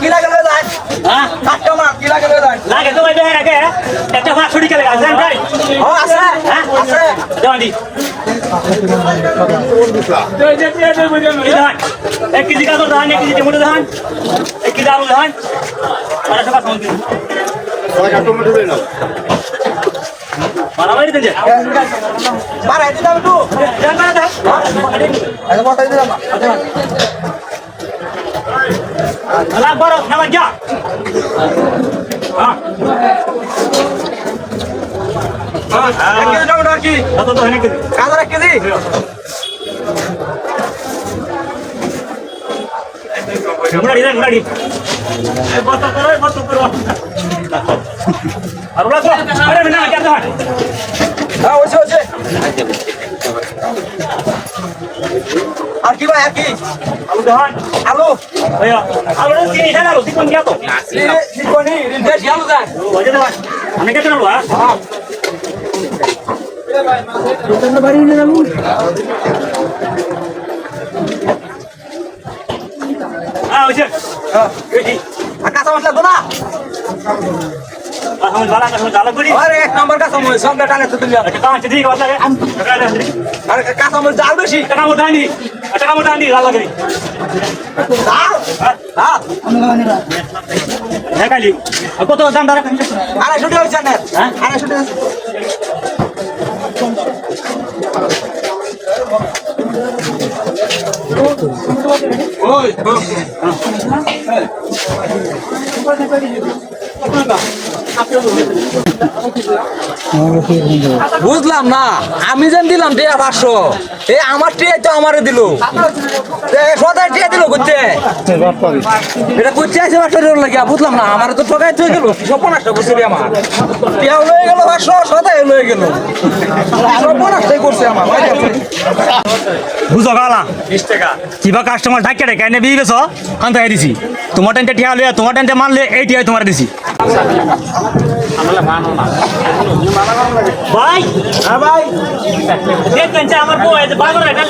কি লাগে লয়ে যায় হ্যাঁ? কাস্টমার কি লাগে লয়ে যায় লাগে তো ভাই বেহে রাখে একটা ভাত ছুটি কেলে আছেন ভাই? ও আছে। হ্যাঁ? আছে। দেওয়ানি এক কেজি গাজর ধান এক কেজি টমেটো ধান এক কেজি আলু ধান মানে সকাল ফোন দিন। মারামারি দিন যে। বাড়াই দিলাম। একটু আচ্ছা দিলাম লাগ বড় নামাজ যা হ্যাঁ এক কেজি টমেটো আর কি কত তো হয়নি কেজি গাজর এক কেজি মুড়াড়ি দেন মুড়াড়ি বস্তা করো বস্তা করো আর ওরা তো আরে না কেন হয় হ্যাঁ হয়েছে হয়েছে আর কি ভাই আর কি আলু ধান হ্যাঁ? হ্যাঁ ওই যে। এই আর কাঁচা মশলা তো না? আরে এক নম্বর কাঁচা মরিচ সবটা টানে তো তুমি আছে আর কাঁচা মরিচ জাল বেশি। টাকা মোটা আনি টাকা মোটা আনি জাল? হ্যাঁ। হ্যাঁ কালি কত দাম দাঁড়া আড়াইশো টাকা হয়েছে হ্যাঁ? আড়াইশো টাকা ওই বুঝলাম না। আমি যেন দিলাম, টিয়া পাঁচশো। এ, আমার টিয়া তো আমারে দিল। সদায় টিয়া দিল করতে এটা আছে বুঝলাম না আমার তো ঠকাই হয়ে গেল সপনাশটা বুঝছি রে আমার টিয়াও লয়ে গেল পাঁচশো সদায় লয়ে গেল সপনাশটাই করছে আমার বুঝো গালা কিবা কাস্টমার ঢাকে ঢাকে এনে বিয়ে গেছো কান্ত দিছি তোমার টেন্টে ঠিয়া লইয়া তোমার টেন্টে মানলে এই টিয়া তোমার দিছি ভাই হ্যাঁ ভাই আমার বউ আছে এটা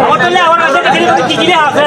আমার তো আমার আছে কি কি আছে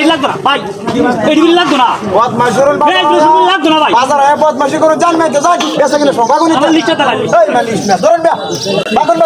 এই লাগতো না ভাই। এটি লাগতো না। বদমাশি করুন এই দুশো লাগতো না ভাই। বাজার আয় বদমাশি করুন জান নাই যাই। বেসে গেলে গুণিত আমার লিস্টটা তাহলে এই মালিশ না ধরুন বে। বাজার